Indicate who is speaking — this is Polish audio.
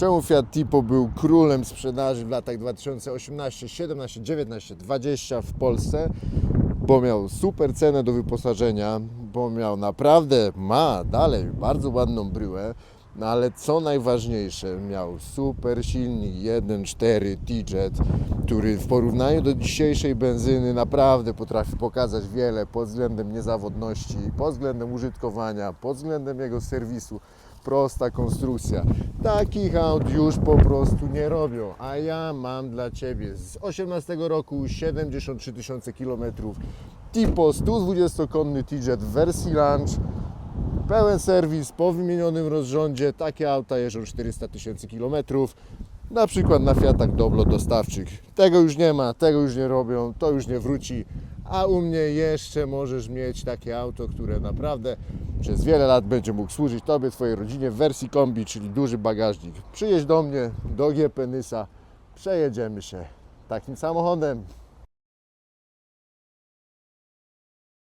Speaker 1: Czemu Fiat Tipo był królem sprzedaży w latach 2018, 17, 19, 20 w Polsce? Bo miał super cenę do wyposażenia, bo miał naprawdę, ma dalej bardzo ładną bryłę, no ale co najważniejsze, miał super silnik 1.4 T-Jet, który w porównaniu do dzisiejszej benzyny naprawdę potrafi pokazać wiele pod względem niezawodności, pod względem użytkowania, pod względem jego serwisu. Prosta konstrukcja. Takich aut już po prostu nie robią. A ja mam dla Ciebie z 18 roku 73 tysiące kilometrów Tipo 120-konny T-Jet w wersji Lunch Pełen serwis po wymienionym rozrządzie. Takie auta jeżdżą 400 tysięcy kilometrów. Na przykład na Fiatach Doblo dostawczych. Tego już nie ma, tego już nie robią, to już nie wróci. A u mnie jeszcze możesz mieć takie auto, które naprawdę przez wiele lat będzie mógł służyć Tobie, Twojej rodzinie w wersji kombi, czyli duży bagażnik. Przyjedź do mnie, do GP Nysa, przejedziemy się takim samochodem.